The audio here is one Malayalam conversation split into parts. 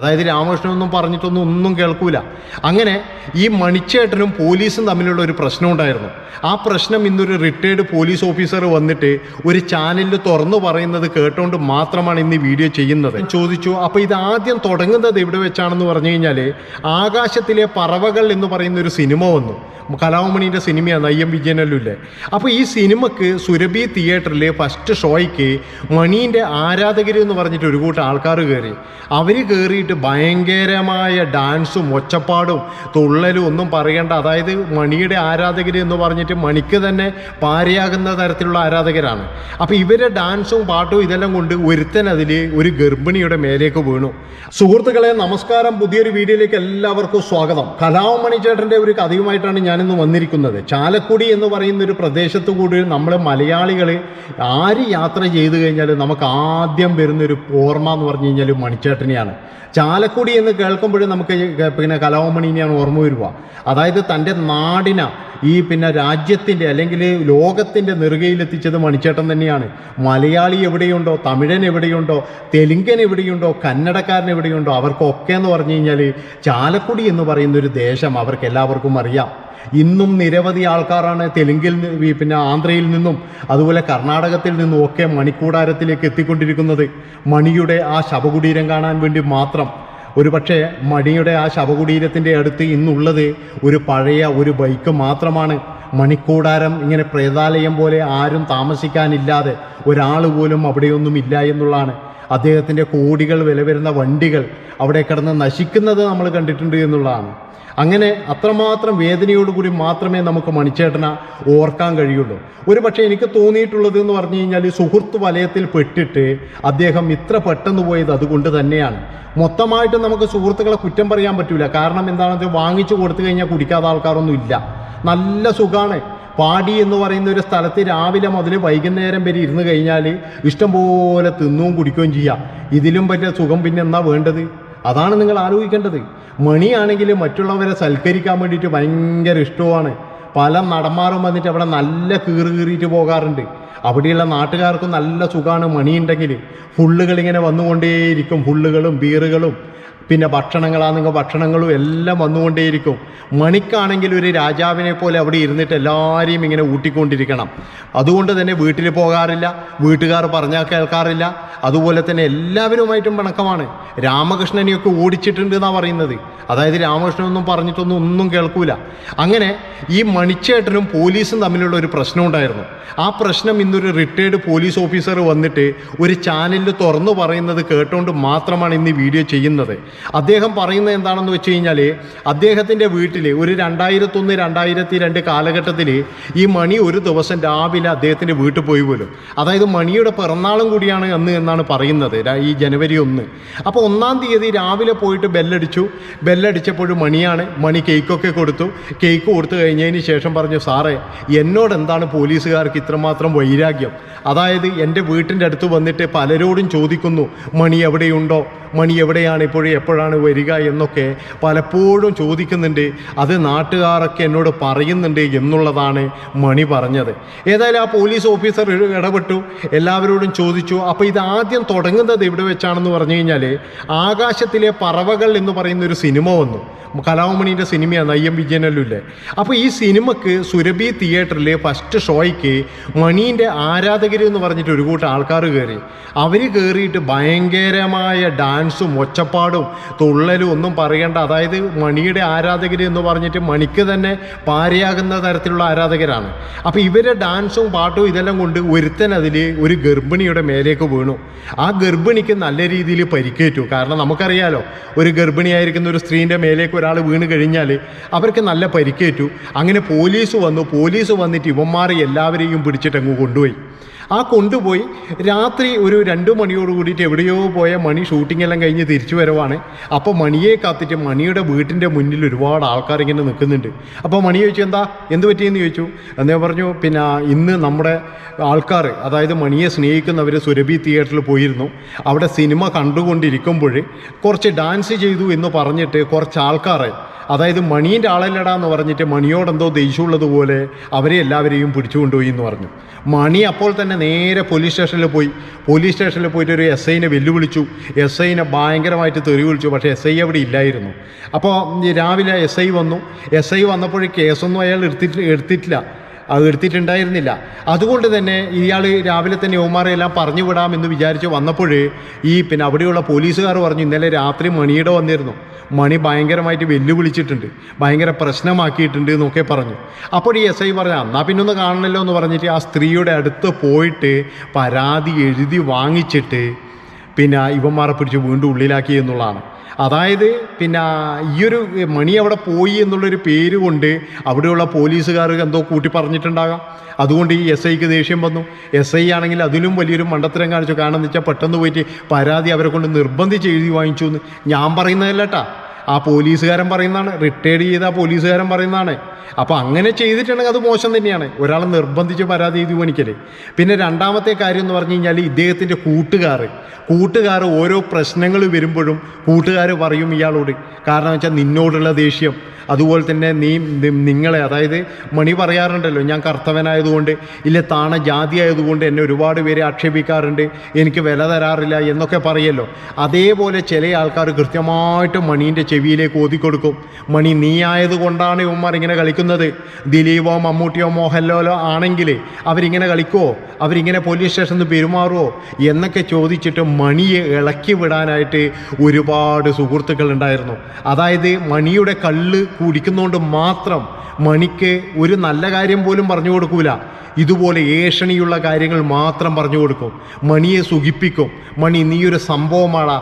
അതായത് രാമകൃഷ്ണനൊന്നും പറഞ്ഞിട്ടൊന്നും ഒന്നും കേൾക്കൂല. അങ്ങനെ ഈ മണിച്ചേട്ടനും പോലീസും തമ്മിലുള്ള ഒരു പ്രശ്നം ഉണ്ടായിരുന്നു. ആ പ്രശ്നം ഇന്നൊരു റിട്ടയർഡ് പോലീസ് ഓഫീസർ വന്നിട്ട് ഒരു ചാനലിൽ തുറന്നു പറയുന്നത് കേട്ടുകൊണ്ട് മാത്രമാണ് ഇന്ന് വീഡിയോ ചെയ്യുന്നത്. ചോദിച്ചു അപ്പോൾ ഇത് ആദ്യം തുടങ്ങുന്നത് എവിടെ വെച്ചാണെന്ന് പറഞ്ഞു കഴിഞ്ഞാൽ ആകാശത്തിലെ പറവകൾ എന്ന് പറയുന്ന ഒരു സിനിമ വന്നു. കലാമണിന്റെ സിനിമയാണ് അയ്യം വിജയനല്ലുല്ലേ. അപ്പോൾ ഈ സിനിമക്ക് സുരഭി തിയേറ്ററിൽ ഫസ്റ്റ് ഷോയ്ക്ക് മണീന്റെ ആരാധകർ എന്ന് പറഞ്ഞിട്ട് ഒരു കൂട്ടം ആൾക്കാർ കയറി അവർ കയറിയിട്ട് ഭയങ്കരമായ ഡാൻസും ഒച്ചപ്പാടും തുള്ളലും ഒന്നും പറയേണ്ട അതായത് മണിയുടെ ആരാധകർ എന്ന് പറഞ്ഞിട്ട് മണിക്ക് തന്നെ പാരയാകുന്ന തരത്തിലുള്ള ആരാധകരാണ്. അപ്പോൾ ഇവരെ ഡാൻസും പാട്ടും ഇതെല്ലാം കൊണ്ട് ഒരുത്തൻ അതിൽ ഒരു ഗർഭിണിയുടെ മേലേക്ക് വീണു. സുഹൃത്തുക്കളെ നമസ്കാരം. പുതിയൊരു വീഡിയോയിലേക്ക് എല്ലാവർക്കും സ്വാഗതം. കലാമണി ചേട്ടന്റെ ഒരു കഥയുമായിട്ടാണ് ഞാനിന്ന് വന്നിരിക്കുന്നത്. ചാലക്കുടി എന്ന് പറയുന്ന ഒരു പ്രദേശത്ത് കൂടി നമ്മൾ മലയാളികൾ ആര് യാത്ര ചെയ്തു കഴിഞ്ഞാൽ നമുക്ക് ആദ്യം വരുന്ന ഒരു ഓർമ്മ എന്ന് പറഞ്ഞു കഴിഞ്ഞാൽ മണിച്ചേട്ടനെയാണ്. ചാലക്കുടി എന്ന് കേൾക്കുമ്പോഴും നമുക്ക് പിന്നെ കലാമണിനെയാണ് ഓർമ്മ വരിക. അതായത് തന്റെ നാടിന ഈ പിന്നെ രാജ്യത്തിന്റെ അല്ലെങ്കിൽ ലോകത്തിന്റെ നെറുകയിലെത്തിച്ചത് മണിച്ചേട്ടൻ തന്നെയാണ്. മലയാളി എവിടെയുണ്ടോ തമിഴൻ എവിടെയുണ്ടോ തെലുങ്കൻ എവിടെയുണ്ടോ കന്നഡക്കാരൻ എവിടെയുണ്ടോ അവർക്കൊക്കെ എന്ന് പറഞ്ഞു കഴിഞ്ഞാൽ ചാലക്കുടി എന്ന് പറയുന്ന ഒരു ദേശം അവർക്ക് എല്ലാവർക്കും അറിയാം. ഇന്നും നിരവധി ആൾക്കാരാണ് തെലുങ്കിൽ പിന്നെ ആന്ധ്രയിൽ നിന്നും അതുപോലെ കർണാടകത്തിൽ നിന്നും ഒക്കെ മണിക്കൂടാരത്തിലേക്ക് എത്തിക്കൊണ്ടിരിക്കുന്നത്. മണിയുടെ ആ ശവകുടീരം കാണാൻ വേണ്ടി മാത്രം. ഒരു പക്ഷേ മണിയുടെ ആ ശവകുടീരത്തിന്റെ അടുത്ത് ഇന്നുള്ളത് ഒരു പഴയ ഒരു ബൈക്ക് മാത്രമാണ്. മണിക്കൂടാരം ഇങ്ങനെ പ്രേതാലയം പോലെ ആരും താമസിക്കാനില്ലാതെ ഒരാൾ പോലും അവിടെയൊന്നും ഇല്ല എന്നുള്ളതാണ്. അദ്ദേഹത്തിന്റെ കോടികൾ വില വരുന്ന വണ്ടികൾ അവിടെ കിടന്ന് നശിക്കുന്നത് നമ്മൾ കണ്ടിട്ടുണ്ട് എന്നുള്ളതാണ്. അങ്ങനെ അത്രമാത്രം വേദനയോടുകൂടി മാത്രമേ നമുക്ക് മണിച്ചേട്ടന ഓർക്കാൻ കഴിയുള്ളൂ. ഒരു പക്ഷേ എനിക്ക് തോന്നിയിട്ടുള്ളത് എന്ന് പറഞ്ഞു കഴിഞ്ഞാൽ സുഹൃത്ത് വലയത്തിൽ പെട്ടിട്ട് അദ്ദേഹം ഇത്ര പെട്ടെന്ന് പോയത് അതുകൊണ്ട് തന്നെയാണ്. മൊത്തമായിട്ട് നമുക്ക് സുഹൃത്തുക്കളെ കുറ്റം പറയാൻ പറ്റില്ല കാരണം എന്താണെന്ന് വെച്ചാൽ വാങ്ങിച്ചു കൊടുത്തു കഴിഞ്ഞാൽ കുടിക്കാത്ത ആൾക്കാരൊന്നും ഇല്ല. നല്ല സുഖമാണ് പാടി എന്ന് പറയുന്ന ഒരു സ്ഥലത്ത് രാവിലെ മുതൽ വൈകുന്നേരം വരെ ഇരുന്ന് കഴിഞ്ഞാൽ ഇഷ്ടംപോലെ തിന്നുകയും കുടിക്കുകയും ചെയ്യാം. ഇതിലും പറ്റിയ സുഖം പിന്നെ എന്നാ വേണ്ടത്? അതാണ് നിങ്ങൾ ആലോചിക്കേണ്ടത്. മണിയാണെങ്കിൽ മറ്റുള്ളവരെ സൽക്കരിക്കാൻ വേണ്ടിയിട്ട് ഭയങ്കര ഇഷ്ടമാണ് പല നടന്മാരും വന്നിട്ട് അവിടെ നല്ല കീറി കീറിയിട്ട് പോകാറുണ്ട്. അവിടെയുള്ള നാട്ടുകാർക്കും നല്ല സുഖമാണ് മണിയുണ്ടെങ്കിൽ ഫുള്ളുകൾ ഇങ്ങനെ വന്നുകൊണ്ടേയിരിക്കും. ഫുള്ളുകളും ബീറുകളും. പിന്നെ ഭക്ഷണങ്ങളാണെങ്കിൽ ഭക്ഷണങ്ങളും എല്ലാം വന്നുകൊണ്ടേയിരിക്കും. മണിക്കാണെങ്കിൽ ഒരു രാജാവിനെ പോലെ അവിടെ ഇരുന്നിട്ട് എല്ലാവരെയും ഇങ്ങനെ ഊട്ടിക്കൊണ്ടിരിക്കണം. അതുകൊണ്ട് തന്നെ വീട്ടിൽ പോകാറില്ല വീട്ടുകാർ പറഞ്ഞാൽ കേൾക്കാറില്ല. അതുപോലെ തന്നെ എല്ലാവരുമായിട്ടും പിണക്കമാണ്. രാമകൃഷ്ണനെയൊക്കെ ഓടിച്ചിട്ടുണ്ട് എന്നാണ് പറയുന്നത്. അതായത് രാമകൃഷ്ണനൊന്നും പറഞ്ഞിട്ടൊന്നും ഒന്നും കേൾക്കൂല. അങ്ങനെ ഈ മണിച്ചേട്ടനും പോലീസും തമ്മിലുള്ള ഒരു പ്രശ്നം ഉണ്ടായിരുന്നു. ആ പ്രശ്നം ഇന്നൊരു റിട്ടയർഡ് പോലീസ് ഓഫീസർ വന്നിട്ട് ഒരു ചാനലിൽ തുറന്നു പറയുന്നത് കേട്ടുകൊണ്ട് മാത്രമാണ് ഇന്ന് വീഡിയോ ചെയ്യുന്നത്. അദ്ദേഹം പറയുന്നത് എന്താണെന്ന് വെച്ച് കഴിഞ്ഞാൽ അദ്ദേഹത്തിന്റെ വീട്ടിൽ ഒരു രണ്ടായിരത്തൊന്ന് രണ്ടായിരത്തി രണ്ട് കാലഘട്ടത്തിൽ ഈ മണി ഒരു ദിവസം രാവിലെ അദ്ദേഹത്തിന്റെ വീട്ടിൽ പോയി പോലും. അതായത് മണിയുടെ പിറന്നാളും കൂടിയാണ് അന്ന് എന്നാണ് പറയുന്നത് ഈ ജനുവരി ഒന്ന്. അപ്പോൾ ഒന്നാം തീയതി രാവിലെ പോയിട്ട് ബെല്ലടിച്ചു. ബെല്ലടിച്ചപ്പോഴും മണിയാണ് മണി കേക്കൊക്കെ കൊടുത്തു. കേക്ക് കൊടുത്തു കഴിഞ്ഞതിന് ശേഷം പറഞ്ഞു സാറേ എന്നോട് എന്താണ് പോലീസുകാർക്ക് ഇത്രമാത്രം വൈരാഗ്യം? അതായത് എന്റെ വീട്ടിന്റെ അടുത്ത് വന്നിട്ട് പലരോടും ചോദിക്കുന്നു മണി എവിടെയുണ്ടോ? മണി എവിടെയാണ് ഇപ്പോഴും എപ്പോഴാണ് വരിക എന്നൊക്കെ പലപ്പോഴും ചോദിക്കുന്നുണ്ട്. അത് നാട്ടുകാരൊക്കെ എന്നോട് പറയുന്നുണ്ട് എന്നുള്ളതാണ് മണി പറഞ്ഞത്. ഏതായാലും ആ പോലീസ് ഓഫീസർ ഇട- ഇടപെട്ടു. എല്ലാവരോടും ചോദിച്ചു. അപ്പോൾ ഇത് ആദ്യം തുടങ്ങുന്നത് എവിടെ വെച്ചാണെന്ന് പറഞ്ഞു കഴിഞ്ഞാൽ ആകാശത്തിലെ പറവകൾ എന്ന് പറയുന്ന ഒരു സിനിമ വന്നു. കലാമണിന്റെ സിനിമയാണ് അയ്യം വിജയനല്ലുല്ലേ. അപ്പോൾ ഈ സിനിമക്ക് സുരഭി തിയേറ്ററിലെ ഫസ്റ്റ് ഷോയ്ക്ക് മണീന്റെ ആരാധകർ എന്ന് പറഞ്ഞിട്ട് ഒരു കൂട്ടം ആൾക്കാർ കയറി അവർ കയറിയിട്ട് ഭയങ്കരമായ ഡാൻസും ഒച്ചപ്പാടും തുള്ളലും ഒന്നും പറയേണ്ട. അതായത് മണിയുടെ ആരാധകർ എന്ന് പറഞ്ഞിട്ട് മണിക്ക് തന്നെ പാരയാകുന്ന തരത്തിലുള്ള ആരാധകരാണ്. അപ്പോൾ ഇവരെ ഡാൻസും പാട്ടും ഇതെല്ലാം കൊണ്ട് ഒരുത്തൻ അതിൽ ഒരു ഗർഭിണിയുടെ മേലേക്ക് വീണു. ആ ഗർഭിണിക്ക് നല്ല രീതിയിൽ പരിക്കേറ്റു. കാരണം നമുക്കറിയാലോ ഒരു ഗർഭിണിയായിരിക്കുന്ന ഒരു സ്ത്രീന്റെ മേലേക്ക് ഒരാൾ വീണ് കഴിഞ്ഞാൽ അവർക്ക് നല്ല പരിക്കേറ്റു. അങ്ങനെ പോലീസ് വന്നു. പോലീസ് വന്നിട്ട് ഇവന്മാർ എല്ലാവരെയും പിടിച്ചിട്ട് അങ്ങ് കൊണ്ടുപോയി. ആ കൊണ്ടുപോയി. രാത്രി ഒരു രണ്ട് മണിയോട് കൂടിയിട്ട് എവിടെയോ പോയ മണി ഷൂട്ടിംഗ് എല്ലാം കഴിഞ്ഞ് തിരിച്ചു വരവാണ്. അപ്പോൾ മണിയെ കാത്തിട്ട് മണിയുടെ വീട്ടിന്റെ മുന്നിൽ ഒരുപാട് ആൾക്കാർ ഇങ്ങനെ നിൽക്കുന്നുണ്ട്. അപ്പോൾ മണി ചോദിച്ചു എന്താ? എന്ത് പറ്റിയെന്ന് ചോദിച്ചു? എന്നേ പറഞ്ഞു പിന്നെ ഇന്ന് നമ്മുടെ ആൾക്കാർ അതായത് മണിയെ സ്നേഹിക്കുന്നവർ സുരഭി തിയേറ്ററിൽ പോയിരുന്നു. അവിടെ സിനിമ കണ്ടുകൊണ്ടിരിക്കുമ്പോൾ കുറച്ച് ഡാൻസ് ചെയ്തു എന്ന് പറഞ്ഞിട്ട് കുറച്ച് ആൾക്കാർ അതായത് മണീന്റെ ആളല്ലടാ എന്ന് പറഞ്ഞിട്ട് മണിയോടെന്തോ ദേഷ്യമുള്ളതുപോലെ അവരെ എല്ലാവരെയും പിടിച്ചുകൊണ്ടുപോയി എന്ന് പറഞ്ഞു. മണി അപ്പോൾ തന്നെ നേരെ പോലീസ് സ്റ്റേഷനിൽ പോയി. പോലീസ് സ്റ്റേഷനിൽ പോയിട്ട് ഒരു എസ് ഐനെ വെല്ലുവിളിച്ചു. എസ് ഐനെ ഭയങ്കരമായിട്ട് തെറി വിളിച്ചു. പക്ഷേ എസ് ഐ അവിടെ ഇല്ലായിരുന്നു. അപ്പോൾ രാവിലെ എസ് ഐ വന്നു. എസ് ഐ വന്നപ്പോഴേ കേസൊന്നും അയാൾ എടുത്തിട്ട് എടുത്തിട്ടില്ല. എടുത്തിട്ടുണ്ടായിരുന്നില്ല അതുകൊണ്ട് തന്നെ ഇയാൾ രാവിലെ തന്നെ യോമാറെ എല്ലാം പറഞ്ഞു വിടാമെന്ന് വിചാരിച്ച് വന്നപ്പോൾ ഈ പിന്നെ അവിടെയുള്ള പോലീസുകാർ പറഞ്ഞു ഇന്നലെ രാത്രി മണിയുടെ വന്നിരുന്നു. മണി ഭയങ്കരമായിട്ട് വെല്ലുവിളിച്ചിട്ടുണ്ട്. ഭയങ്കര പ്രശ്നമാക്കിയിട്ടുണ്ട് എന്നൊക്കെ പറഞ്ഞു. അപ്പോൾ ഈ എസ് ഐ പറഞ്ഞു എന്നാൽ പിന്നെ ഒന്ന് എന്ന് പറഞ്ഞിട്ട് ആ സ്ത്രീയുടെ അടുത്ത് പോയിട്ട് പരാതി എഴുതി വാങ്ങിച്ചിട്ട് പിന്നെ ഇവന്മാരെ പിടിച്ച് വീണ്ടും ഉള്ളിലാക്കി എന്നുള്ളതാണ്. അതായത് പിന്നെ ഈ ഒരു മണി അവിടെ പോയി എന്നുള്ളൊരു പേര് കൊണ്ട് അവിടെയുള്ള പോലീസുകാർ എന്തോ കൂട്ടി പറഞ്ഞിട്ടുണ്ടാകാം. അതുകൊണ്ട് ഈ എസ് ഐക്ക് ദേഷ്യം വന്നു. എസ് ഐ ആണെങ്കിൽ അതിലും വലിയൊരു മണ്ടത്തരം കാണിച്ചു. കാരണം എന്ന് വെച്ചാൽ പെട്ടെന്ന് പോയിട്ട് പരാതി അവരെ കൊണ്ട് നിർബന്ധിച്ച് എഴുതി വാങ്ങിച്ചു എന്ന്. ഞാൻ പറയുന്നതല്ല കേട്ടാ ആ പോലീസുകാരൻ പറയുന്നതാണ് റിട്ടയർഡ് ചെയ്ത ആ പോലീസുകാരൻ പറയുന്നതാണ്. അപ്പോൾ അങ്ങനെ ചെയ്തിട്ടുണ്ടെങ്കിൽ അത് മോശം തന്നെയാണ്. ഒരാളെ നിർബന്ധിച്ച് പരാതി എഴുതി പണിക്കൽ. പിന്നെ രണ്ടാമത്തെ കാര്യം എന്ന് പറഞ്ഞു കഴിഞ്ഞാൽ ഇദ്ദേഹത്തിന്റെ കൂട്ടുകാർ. കൂട്ടുകാർ ഓരോ പ്രശ്നങ്ങൾ വരുമ്പോഴും കൂട്ടുകാർ പറയും ഇയാളോട്. കാരണം വെച്ചാൽ നിന്നോടുള്ള ദേഷ്യം. അതുപോലെ തന്നെ നീ നിങ്ങളെ അതായത് മണി പറയാറുണ്ടല്ലോ ഞാൻ കർത്തവനായതുകൊണ്ട് ഇല്ല താണ ജാതി ആയതുകൊണ്ട് എന്നെ ഒരുപാട് പേര് ആക്ഷേപിക്കാറുണ്ട് എനിക്ക് വില തരാറില്ല എന്നൊക്കെ പറയല്ലോ. അതേപോലെ ചില ആൾക്കാർ കൃത്യമായിട്ട് മണീന്റെ ചെവിയിലേക്ക് ഓതിക്കൊടുക്കും. മണി നീ ആയതുകൊണ്ടാണ് ഇവന്മാർ ഇങ്ങനെ കളിക്കുന്നത്. ദിലീപോ മമ്മൂട്ടിയോ മോഹൻലാലോ ആണെങ്കിൽ അവരിങ്ങനെ കളിക്കുമോ അവരിങ്ങനെ പോലീസ് സ്റ്റേഷനിൽ പെരുമാറുമോ എന്നൊക്കെ ചോദിച്ചിട്ട് മണിയെ ഇളക്കി വിടാനായിട്ട് ഒരുപാട് സുഹൃത്തുക്കൾ ഉണ്ടായിരുന്നു. അതായത് മണിയുടെ കള്ള് കുടിക്കുന്നതുകൊണ്ട് മാത്രം മണിക്ക് ഒരു നല്ല കാര്യം പോലും പറഞ്ഞു കൊടുക്കൂല. ഇതുപോലെ ഏഷണിയുള്ള കാര്യങ്ങൾ മാത്രം പറഞ്ഞു കൊടുക്കും. മണിയെ സുഖിപ്പിക്കും. മണി നീയൊരു സംഭവമാണ്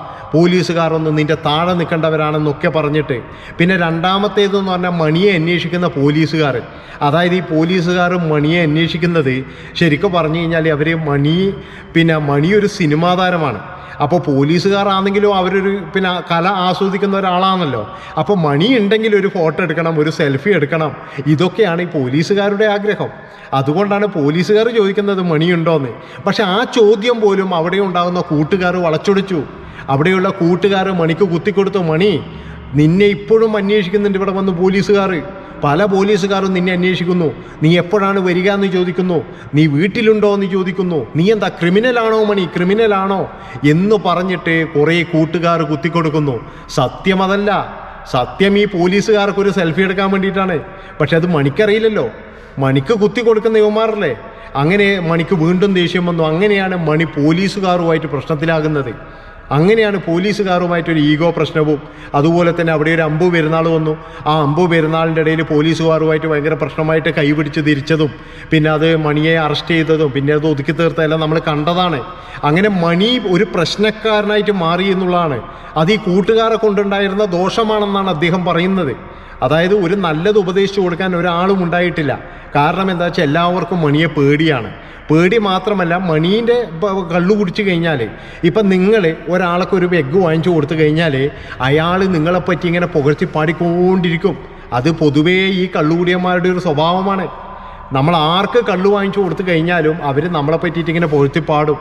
ഒന്ന് നിന്റെ താഴെ നിൽക്കേണ്ടവരാണെന്നൊക്കെ പറഞ്ഞിട്ട്. പിന്നെ രണ്ടാമത്തേതെന്ന് പറഞ്ഞാൽ മണിയെ അന്വേഷിക്കുന്ന പോലീസുകാർ. അതായത് ഈ പോലീസുകാർ മണിയെ അന്വേഷിക്കുന്നത് ശരിക്കും പറഞ്ഞു കഴിഞ്ഞാൽ അവർ മണി പിന്നെ മണി ഒരു സിനിമാ താരമാണ്. അപ്പോൾ പോലീസുകാരാണെങ്കിലും അവരൊരു പിന്നെ കല ആസ്വദിക്കുന്ന ഒരാളാണല്ലോ. അപ്പോൾ മണി ഉണ്ടെങ്കിൽ ഒരു ഫോട്ടോ എടുക്കണം ഒരു സെൽഫി എടുക്കണം. ഇതൊക്കെയാണ് ഈ പോലീസുകാരുടെ ആഗ്രഹം. അതുകൊണ്ടാണ് പോലീസുകാർ ചോദിക്കുന്നത് മണിയുണ്ടോയെന്ന് പക്ഷെ ആ ചോദ്യം പോലും അവിടെ ഉണ്ടാകുന്ന കൂട്ടുകാർ വളച്ചൊടിച്ചു. അവിടെയുള്ള കൂട്ടുകാർ മണിക്ക് കുത്തിക്കൊടുത്തു മണി നിന്നെ ഇപ്പോഴും അന്വേഷിക്കുന്നുണ്ട് ഇവിടെ വന്ന് പോലീസുകാർ. പല പോലീസുകാരും നിന്നെ അന്വേഷിക്കുന്നു. നീ എപ്പോഴാണ് വരിക എന്ന് ചോദിക്കുന്നു. നീ വീട്ടിലുണ്ടോ എന്ന് ചോദിക്കുന്നു. നീ എന്താ ക്രിമിനലാണോ മണി? ക്രിമിനലാണോ? എന്ന് പറഞ്ഞിട്ട് കുറേ കൂട്ടുകാർ കുത്തിക്കൊടുക്കുന്നു. സത്യം അതല്ല. സത്യം ഈ പോലീസുകാർക്ക് ഒരു സെൽഫി എടുക്കാൻ വേണ്ടിയിട്ടാണ്. പക്ഷെ അത് മണിക്കറിയില്ലല്ലോ. മണിക്ക് കുത്തി കൊടുക്കുന്ന യുവമാരല്ലേ അങ്ങനെ മണിക്ക് വീണ്ടും ദേഷ്യം വന്നു. അങ്ങനെയാണ് മണി പോലീസുകാരുമായിട്ട് പ്രശ്നത്തിലാകുന്നത്. അങ്ങനെയാണ് പോലീസുകാരുമായിട്ടൊരു ഈഗോ പ്രശ്നവും. അതുപോലെ തന്നെ അവിടെ ഒരു അമ്പു പെരുന്നാൾ വന്നു. ആ അമ്പു പെരുന്നാളിന്റെ ഇടയിൽ പോലീസുകാരുമായിട്ട് ഭയങ്കര പ്രശ്നമായിട്ട് കൈപിടിച്ച് തിരിച്ചതും പിന്നെ അത് മണിയെ അറസ്റ്റ് ചെയ്തതും പിന്നെ അത് ഒതുക്കി തീർത്തതെല്ലാം നമ്മൾ കണ്ടതാണ്. അങ്ങനെ മണി ഒരു പ്രശ്നക്കാരനായിട്ട് മാറി എന്നുള്ളതാണ്. അത് ഈ കൂട്ടുകാരെ കൊണ്ടുണ്ടായിരുന്ന ദോഷമാണെന്നാണ് അദ്ദേഹം പറയുന്നത്. അതായത് ഒരു നല്ലത് ഉപദേശിച്ചു കൊടുക്കാൻ ഒരാളും ഉണ്ടായിട്ടില്ല. കാരണം എന്താ വെച്ചാൽ എല്ലാവർക്കും മണിയെ പേടിയാണ്. പേടി മാത്രമല്ല മണീന്റെ കള്ളു കുടിച്ച് കഴിഞ്ഞാൽ ഇപ്പം നിങ്ങൾ ഒരാൾക്ക് ഒരു എഗ്ഗ് വാങ്ങിച്ചു കൊടുത്തു കഴിഞ്ഞാൽ അയാൾ നിങ്ങളെപ്പറ്റി ഇങ്ങനെ പുകഴ്ത്തി പാടിക്കൊണ്ടിരിക്കും. അത് പൊതുവേ ഈ കള്ളുകുടിയന്മാരുടെ ഒരു സ്വഭാവമാണ്. നമ്മൾ ആർക്ക് കള്ളു വാങ്ങിച്ചു കൊടുത്തു കഴിഞ്ഞാലും അവർ നമ്മളെ പറ്റിയിട്ട് ഇങ്ങനെ പുകഴ്ത്തി പാടും.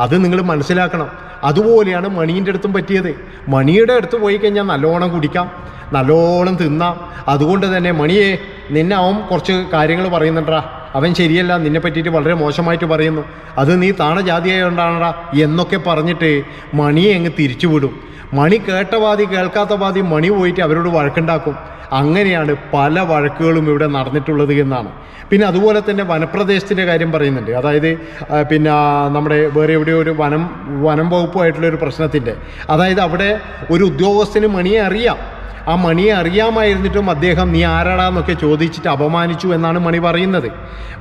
അത് നിങ്ങൾ മനസ്സിലാക്കണം. അതുപോലെയാണ് മണീന്റെ അടുത്തും പറ്റിയത്. മണിയുടെ അടുത്ത് പോയി കഴിഞ്ഞാൽ നല്ലോണം കുടിക്കാം. നല്ലോണം തിന്നാം. അതുകൊണ്ട് തന്നെ മണിയെ നിന്നെ അവൻ കുറച്ച് കാര്യങ്ങൾ പറയുന്നുണ്ടാ. അവൻ ശരിയല്ല നിന്നെ പറ്റിയിട്ട് വളരെ മോശമായിട്ട് പറയുന്നു. അത് നീ താണ ജാതിയായോണ്ടാണടാ എന്നൊക്കെ പറഞ്ഞിട്ട് മണിയെ അങ്ങ് തിരിച്ചുവിടും. മണി കേട്ട വാതി കേൾക്കാത്ത വാതി മണി പോയിട്ട് അവരോട് വഴക്കുണ്ടാക്കും. അങ്ങനെയാണ് പല വഴക്കുകളും ഇവിടെ നടന്നിട്ടുള്ളത് എന്നാണ്. പിന്നെ അതുപോലെ തന്നെ വനപ്രദേശത്തിന്റെ കാര്യം പറയുന്നുണ്ട്. അതായത് പിന്നെ നമ്മുടെ വേറെ എവിടെയോ ഒരു വനം വനം വകുപ്പുമായിട്ടുള്ള ഒരു പ്രശ്നത്തിന്റെ. അതായത് അവിടെ ഒരു ഉദ്യോഗസ്ഥന് മണിയെ അറിയാം. ആ മണിയെ അറിയാമായിരുന്നിട്ടും അദ്ദേഹം നീ ആരാടാന്നൊക്കെ ചോദിച്ചിട്ട് അപമാനിച്ചു എന്നാണ് മണി പറയുന്നത്.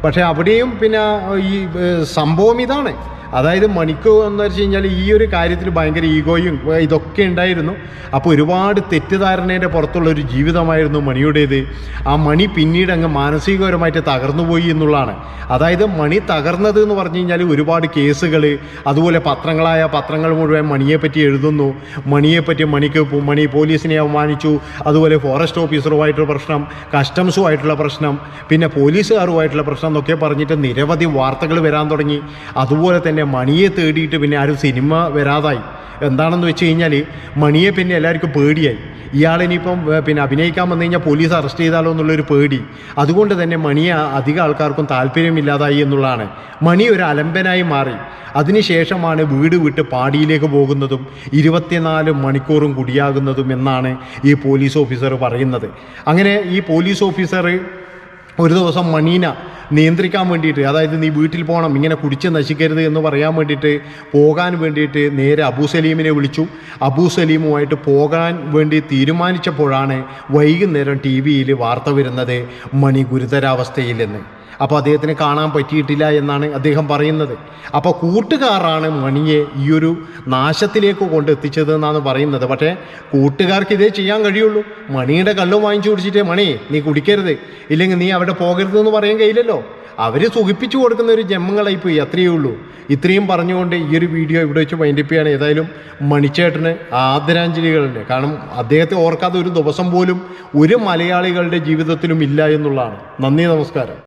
പക്ഷേ അവിടെയും പിന്നെ ഈ സംഭവം ഇതാണ്. അതായത് മണിക്ക് എന്ന് വെച്ച് കഴിഞ്ഞാൽ ഈ ഒരു കാര്യത്തിൽ ഭയങ്കര ഈഗോയും ഇതൊക്കെ ഉണ്ടായിരുന്നു. അപ്പോൾ ഒരുപാട് തെറ്റിദ്ധാരണയുടെ പുറത്തുള്ള ഒരു ജീവിതമായിരുന്നു മണിയുടേത്. ആ മണി പിന്നീട് അങ്ങ് മാനസികപരമായിട്ട് തകർന്നുപോയി എന്നുള്ളതാണ്. അതായത് മണി തകർന്നത് എന്ന് പറഞ്ഞു കഴിഞ്ഞാൽ ഒരുപാട് കേസുകൾ അതുപോലെ പത്രങ്ങളായ പത്രങ്ങൾ മുഴുവൻ മണിയെപ്പറ്റി എഴുതുന്നു. മണിയെപ്പറ്റി മണിക്ക് മണി പോലീസിനെ അവമാനിച്ചു അതുപോലെ ഫോറസ്റ്റ് ഓഫീസറുമായിട്ടുള്ള പ്രശ്നം കസ്റ്റംസുമായിട്ടുള്ള പ്രശ്നം പിന്നെ പോലീസുകാരുമായിട്ടുള്ള പ്രശ്നം എന്നൊക്കെ പറഞ്ഞിട്ട് നിരവധി വാർത്തകൾ വരാൻ തുടങ്ങി. അതുപോലെ തന്നെ മണിയെ തേടിയിട്ട് പിന്നെ ആരും സിനിമ വരാതായി. എന്താണെന്ന് വെച്ച് കഴിഞ്ഞാൽ മണിയെ പിന്നെ എല്ലാവർക്കും പേടിയായി. ഇയാളിനിപ്പം പിന്നെ അഭിനയിക്കാൻ വന്നു കഴിഞ്ഞാൽ പോലീസ് അറസ്റ്റ് ചെയ്താലോ എന്നുള്ളൊരു പേടി. അതുകൊണ്ട് തന്നെ മണിയെ അധികം ആൾക്കാർക്കും താല്പര്യമില്ലാതായി എന്നുള്ളതാണ്. മണി ഒരു അലമ്പനായി മാറി. അതിനുശേഷമാണ് വീട് വിട്ട് പാടിയിലേക്ക് പോകുന്നതും ഇരുപത്തിനാല് മണിക്കൂറും കുടിയാകുന്നതും എന്നാണ് ഈ പോലീസ് ഓഫീസർ പറയുന്നത്. അങ്ങനെ ഈ പോലീസ് ഓഫീസർ ഒരു ദിവസം മണീന നിയന്ത്രിക്കാൻ വേണ്ടിയിട്ട് അതായത് നീ വീട്ടിൽ പോകണം ഇങ്ങനെ കുടിച്ച് നശിക്കരുത് എന്ന് പറയാൻ വേണ്ടിയിട്ട് പോകാൻ വേണ്ടിയിട്ട് നേരെ അബൂ സലീമിനെ വിളിച്ചു. അബൂ സലീമുമായിട്ട് പോകാൻ വേണ്ടി തീരുമാനിച്ചപ്പോഴാണ് വൈകുന്നേരം ടി വിയിൽ വാർത്ത വരുന്നത് മണി ഗുരുതരാവസ്ഥയിലെന്ന്. അപ്പോൾ അദ്ദേഹത്തിന് കാണാൻ പറ്റിയിട്ടില്ല എന്നാണ് അദ്ദേഹം പറയുന്നത്. അപ്പോൾ കൂട്ടുകാരാണ് മണിയെ ഈ ഒരു നാശത്തിലേക്ക് കൊണ്ടെത്തിച്ചത് എന്നാണ് പറയുന്നത്. പക്ഷേ കൂട്ടുകാർക്ക് ഇതേ ചെയ്യാൻ കഴിയുള്ളൂ. മണിയുടെ കള്ളു വാങ്ങിച്ചു കുടിച്ചിട്ട് മണി നീ കുടിക്കരുത്. ഇല്ലെങ്കിൽ നീ അവിടെ പോകരുത് എന്ന് പറയാൻ കഴിയില്ലല്ലോ. അവർ സുഖിപ്പിച്ചു കൊടുക്കുന്ന ഒരു ജന്മങ്ങളായി പോയി അത്രയേ ഉള്ളൂ. ഇത്രയും പറഞ്ഞുകൊണ്ട് ഈ ഒരു വീഡിയോ ഇവിടെ വെച്ച് മൈൻഡിപ്പിയാണ് ഏതായാലും മണിച്ചേട്ടന് ആദരാഞ്ജലികളുണ്ട്. കാരണം അദ്ദേഹത്തെ ഓർക്കാതെ ഒരു ദിവസം പോലും ഒരു മലയാളികളുടെ ജീവിതത്തിലും ഇല്ല എന്നുള്ളതാണ്. നന്ദി നമസ്കാരം.